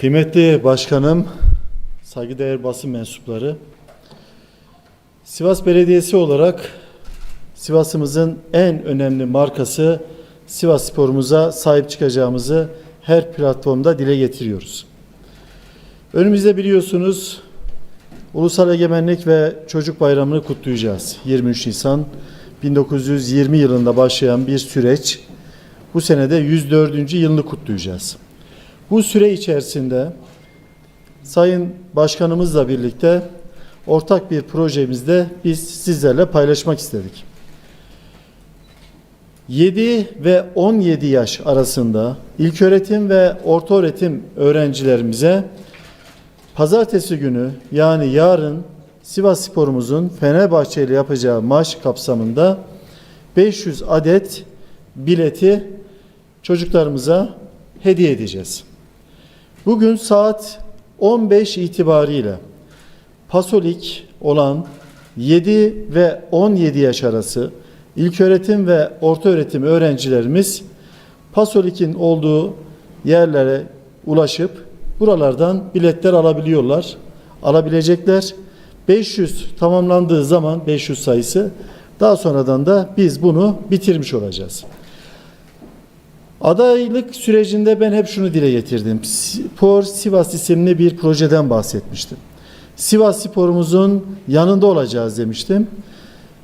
Kıymetli başkanım, saygıdeğer basın mensupları, Sivas Belediyesi olarak Sivas'ımızın en önemli markası Sivas sporumuza sahip çıkacağımızı her platformda dile getiriyoruz. Önümüzde biliyorsunuz Ulusal Egemenlik ve Çocuk Bayramı'nı kutlayacağız. 23 Nisan 1920 yılında başlayan bir süreç. Bu senede 104. yılını kutlayacağız. Bu süre içerisinde Sayın Başkanımızla birlikte ortak bir projemizde biz sizlerle paylaşmak istedik. 7 ve 17 yaş arasında ilköğretim ve ortaöğretim öğrencilerimize pazartesi günü yani yarın Sivas Spor'umuzun Fenerbahçe ile yapacağı maç kapsamında 500 adet bileti çocuklarımıza hediye edeceğiz. Bugün saat 15 itibariyle Pasolik olan 7 ve 17 yaş arası ilköğretim ve ortaöğretim öğrencilerimiz Pasolik'in olduğu yerlere ulaşıp buralardan biletler alabiliyorlar. Alabilecekler. 500 tamamlandığı zaman 500 sayısı daha sonradan da biz bunu bitirmiş olacağız. Adaylık sürecinde ben hep şunu dile getirdim. Spor Sivas isimli bir projeden bahsetmiştim. Sivas sporumuzun yanında olacağız demiştim.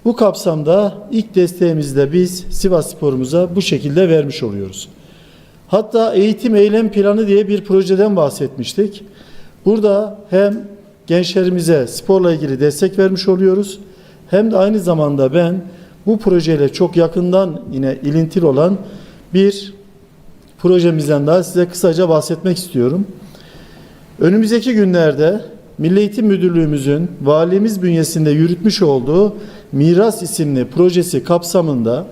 Bu kapsamda ilk desteğimizi de biz Sivas sporumuza bu şekilde vermiş oluyoruz. Hatta eğitim eylem planı diye bir projeden bahsetmiştik. Burada hem gençlerimize sporla ilgili destek vermiş oluyoruz. Hem de aynı zamanda ben bu projeyle çok yakından yine ilintili olan bir projemizden daha size kısaca bahsetmek istiyorum. Önümüzdeki günlerde Milli Eğitim Müdürlüğümüzün valimiz bünyesinde yürütmüş olduğu Miras isimli projesi kapsamında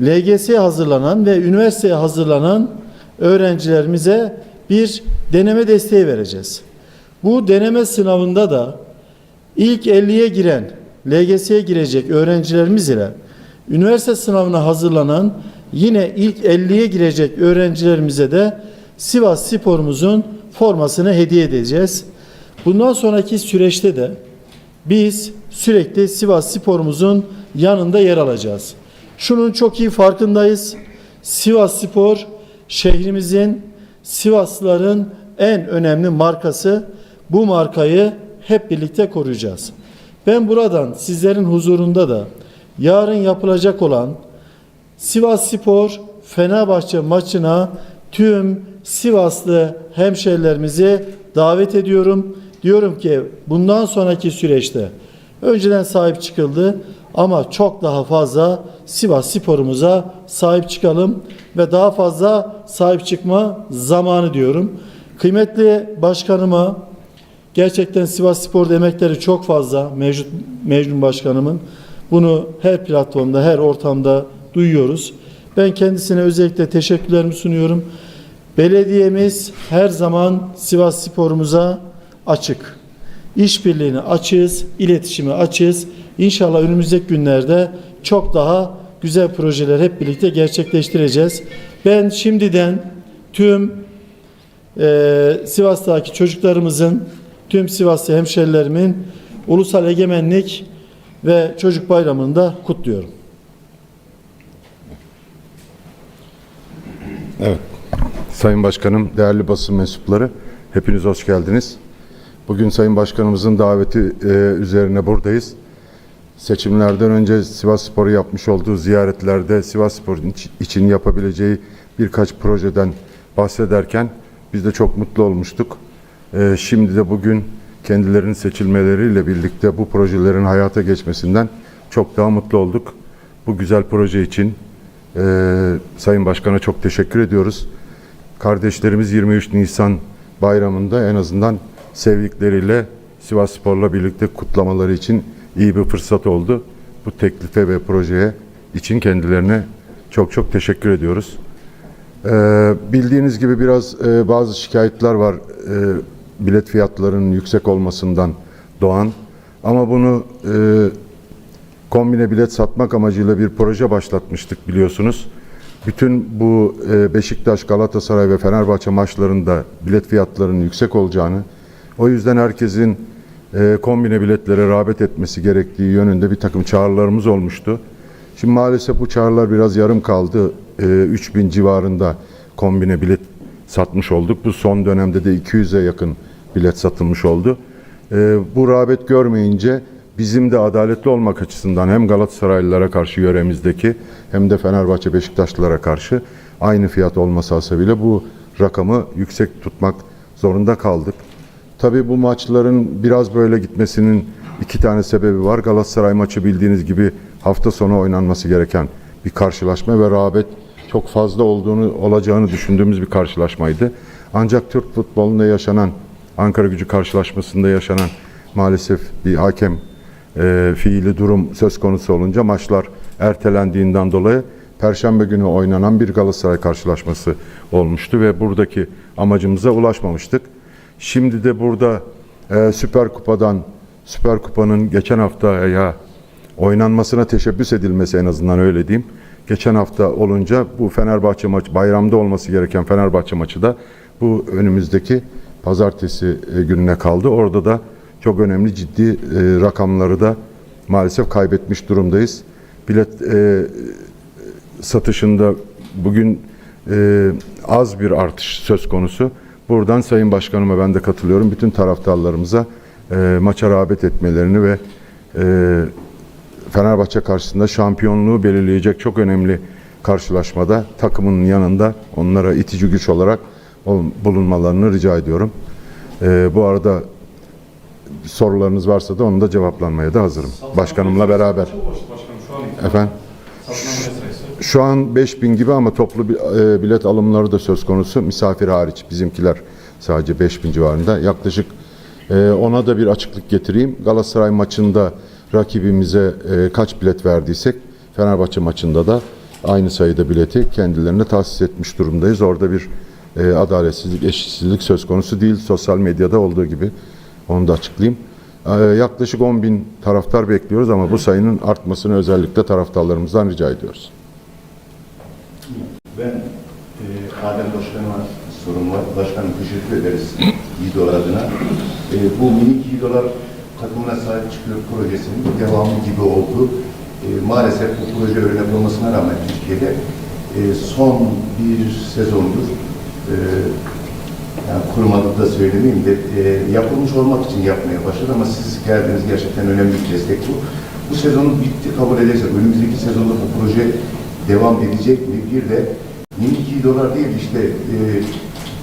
LGS'ye hazırlanan ve üniversiteye hazırlanan öğrencilerimize bir deneme desteği vereceğiz. Bu deneme sınavında da ilk 50'ye giren, LGS'ye girecek öğrencilerimiz ile üniversite sınavına hazırlanan yine ilk 50'ye girecek öğrencilerimize de Sivas Spor'umuzun formasını hediye edeceğiz. Bundan sonraki süreçte de biz sürekli Sivas Spor'umuzun yanında yer alacağız. Şunun çok iyi farkındayız. Sivas Spor şehrimizin, Sivaslıların en önemli markası. Bu markayı hep birlikte koruyacağız. Ben buradan sizlerin huzurunda da yarın yapılacak olan Sivas Spor Fenerbahçe maçına tüm Sivaslı hemşerilerimizi davet ediyorum. Diyorum ki bundan sonraki süreçte önceden sahip çıkıldı ama çok daha fazla Sivas sporumuza sahip çıkalım ve daha fazla sahip çıkma zamanı diyorum. Kıymetli başkanıma gerçekten Sivas Spor emekleri çok fazla mevcut Mecnun başkanımın. Bunu her platformda, her ortamda duyuyoruz. Ben kendisine özellikle teşekkürlerimi sunuyorum. Belediyemiz her zaman Sivas Spor'umuza açık. İşbirliğini açığız, iletişimi açığız. İnşallah önümüzdeki günlerde çok daha güzel projeler hep birlikte gerçekleştireceğiz. Ben şimdiden tüm e, Sivas'taki çocuklarımızın, tüm Sivaslı hemşerilerimin Ulusal Egemenlik ve Çocuk Bayramı'nı da kutluyorum. Evet. Sayın Başkanım, değerli basın mensupları, hepiniz hoş geldiniz. Bugün Sayın Başkanımızın daveti e, üzerine buradayız. Seçimlerden önce Sivas Spor'u yapmış olduğu ziyaretlerde Sivas Spor'un iç- için yapabileceği birkaç projeden bahsederken biz de çok mutlu olmuştuk. E, şimdi de bugün kendilerinin seçilmeleriyle birlikte bu projelerin hayata geçmesinden çok daha mutlu olduk. Bu güzel proje için e, Sayın Başkan'a çok teşekkür ediyoruz. Kardeşlerimiz 23 Nisan bayramında en azından sevdikleriyle Sivas Spor'la birlikte kutlamaları için iyi bir fırsat oldu. Bu teklife ve projeye için kendilerine çok çok teşekkür ediyoruz. Ee, bildiğiniz gibi biraz e, bazı şikayetler var e, bilet fiyatlarının yüksek olmasından doğan. Ama bunu e, kombine bilet satmak amacıyla bir proje başlatmıştık biliyorsunuz. Bütün bu e, Beşiktaş, Galatasaray ve Fenerbahçe maçlarında bilet fiyatlarının yüksek olacağını, o yüzden herkesin e, kombine biletlere rağbet etmesi gerektiği yönünde bir takım çağrılarımız olmuştu. Şimdi maalesef bu çağrılar biraz yarım kaldı. E, 3000 civarında kombine bilet satmış olduk. Bu son dönemde de 200'e yakın bilet satılmış oldu. E, bu rağbet görmeyince bizim de adaletli olmak açısından hem Galatasaraylılara karşı yöremizdeki hem de Fenerbahçe Beşiktaşlılara karşı aynı fiyat olması hasebiyle bu rakamı yüksek tutmak zorunda kaldık. Tabii bu maçların biraz böyle gitmesinin iki tane sebebi var. Galatasaray maçı bildiğiniz gibi hafta sonu oynanması gereken bir karşılaşma ve rağbet çok fazla olduğunu olacağını düşündüğümüz bir karşılaşmaydı. Ancak Türk futbolunda yaşanan Ankara Gücü karşılaşmasında yaşanan maalesef bir hakem e, fiili durum söz konusu olunca maçlar ertelendiğinden dolayı Perşembe günü oynanan bir Galatasaray karşılaşması olmuştu ve buradaki amacımıza ulaşmamıştık. Şimdi de burada e, Süper Kupa'dan Süper Kupa'nın geçen hafta ya oynanmasına teşebbüs edilmesi en azından öyle diyeyim. Geçen hafta olunca bu Fenerbahçe maçı bayramda olması gereken Fenerbahçe maçı da bu önümüzdeki pazartesi e, gününe kaldı. Orada da çok önemli ciddi e, rakamları da maalesef kaybetmiş durumdayız. Bilet e, satışında bugün e, az bir artış söz konusu. Buradan Sayın Başkanıma ben de katılıyorum. Bütün taraftarlarımıza e, maça rağbet etmelerini ve e, Fenerbahçe karşısında şampiyonluğu belirleyecek çok önemli karşılaşmada takımın yanında onlara itici güç olarak ol- bulunmalarını rica ediyorum. E, bu arada sorularınız varsa da onu da cevaplanmaya da hazırım. Başkanımla beraber. Efendim? Şu an 5000 gibi ama toplu e, bilet alımları da söz konusu. Misafir hariç bizimkiler sadece 5000 civarında. Yaklaşık e, ona da bir açıklık getireyim. Galatasaray maçında rakibimize e, kaç bilet verdiysek Fenerbahçe maçında da aynı sayıda bileti kendilerine tahsis etmiş durumdayız. Orada bir adaletsizlik, eşitsizlik söz konusu değil. Sosyal medyada olduğu gibi onu da açıklayayım. E, yaklaşık 10 bin taraftar bekliyoruz ama bu sayının artmasını özellikle taraftarlarımızdan rica ediyoruz. Ben e, Adem Başkanıma sorum var. Başkanım teşekkür ederiz İdolar adına. E, bu minik İdolar takımına sahip çıkıyor projesinin devamı gibi oldu. E, maalesef bu proje öyle olmasına rağmen Türkiye'de e, son bir sezondur e, yani kurmadık da söylemeyeyim de e, yapılmış olmak için yapmaya başladı ama siz geldiniz gerçekten önemli bir destek bu. Bu sezonun bitti kabul edersek önümüzdeki sezonda bu proje devam edecek mi? Bir de minik yiğidolar değil işte e,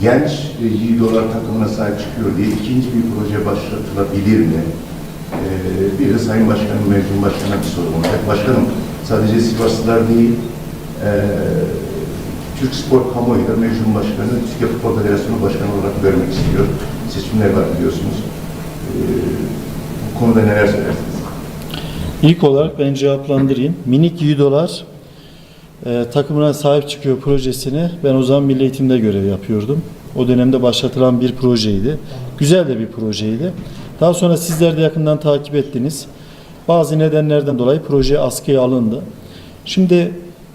genç e, yiğidolar takımına sahip çıkıyor diye ikinci bir proje başlatılabilir mi? E, bir de Sayın Başkanım, Mevcut Başkan'a bir sorum olacak. Başkanım sadece Sivaslılar değil, e, Türk Spor Kamuoyu da Meclis Başkanı, Türkiye Futbol Federasyonu Başkanı olarak görmek istiyor. Seçimler var biliyorsunuz. Ee, bu konuda neler söylersiniz? İlk olarak ben cevaplandırayım. Minik Yiğidolar e, takımına sahip çıkıyor projesini ben o zaman Milli Eğitim'de görev yapıyordum. O dönemde başlatılan bir projeydi. Güzel de bir projeydi. Daha sonra sizler de yakından takip ettiniz. Bazı nedenlerden dolayı proje askıya alındı. Şimdi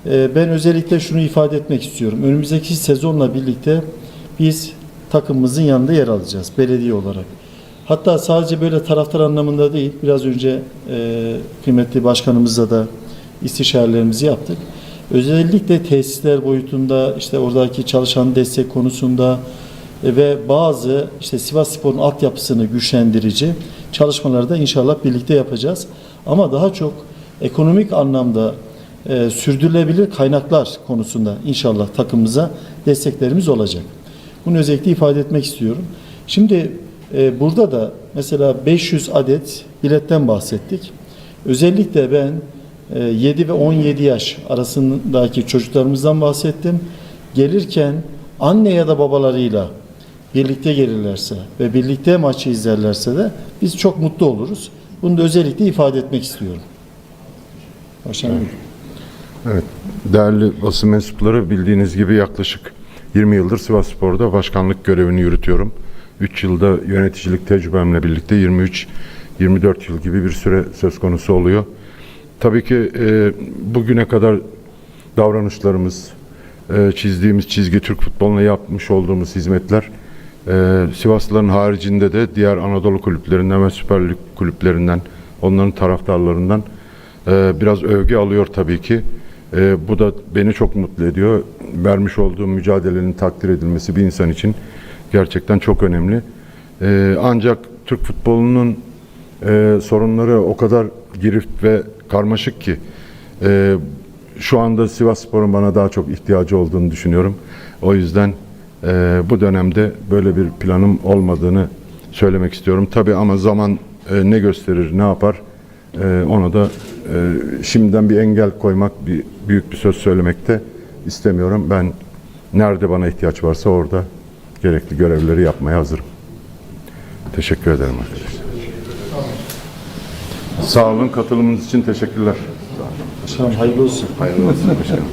ben özellikle şunu ifade etmek istiyorum. Önümüzdeki sezonla birlikte biz takımımızın yanında yer alacağız belediye olarak. Hatta sadece böyle taraftar anlamında değil, biraz önce e, kıymetli başkanımızla da istişarelerimizi yaptık. Özellikle tesisler boyutunda, işte oradaki çalışan destek konusunda e, ve bazı işte Sivas Spor'un altyapısını güçlendirici çalışmaları da inşallah birlikte yapacağız. Ama daha çok ekonomik anlamda e, sürdürülebilir kaynaklar konusunda inşallah takımımıza desteklerimiz olacak. Bunu özellikle ifade etmek istiyorum. Şimdi e, burada da mesela 500 adet biletten bahsettik. Özellikle ben e, 7 ve 17 yaş arasındaki çocuklarımızdan bahsettim. Gelirken anne ya da babalarıyla birlikte gelirlerse ve birlikte maçı izlerlerse de biz çok mutlu oluruz. Bunu da özellikle ifade etmek istiyorum. Başkanım. Evet, değerli basın mensupları bildiğiniz gibi yaklaşık 20 yıldır Sivas Spor'da başkanlık görevini yürütüyorum. 3 yılda yöneticilik tecrübemle birlikte 23-24 yıl gibi bir süre söz konusu oluyor. Tabii ki e, bugüne kadar davranışlarımız, e, çizdiğimiz çizgi Türk futboluna yapmış olduğumuz hizmetler e, Sivaslıların haricinde de diğer Anadolu kulüplerinden ve Süper Lig kulüplerinden onların taraftarlarından e, biraz övgü alıyor tabii ki. E, bu da beni çok mutlu ediyor. Vermiş olduğum mücadelenin takdir edilmesi bir insan için gerçekten çok önemli. E, ancak Türk futbolunun e, sorunları o kadar girift ve karmaşık ki e, şu anda Sivas Spor'un bana daha çok ihtiyacı olduğunu düşünüyorum. O yüzden e, bu dönemde böyle bir planım olmadığını söylemek istiyorum. Tabii ama zaman e, ne gösterir, ne yapar e, ona da e, şimdiden bir engel koymak, bir büyük bir söz söylemek de istemiyorum. Ben nerede bana ihtiyaç varsa orada gerekli görevleri yapmaya hazırım. Teşekkür ederim arkadaşlar. Sağ olun katılımınız için teşekkürler. Başkanım hayırlı olsun. Hayırlı olsun başkanım.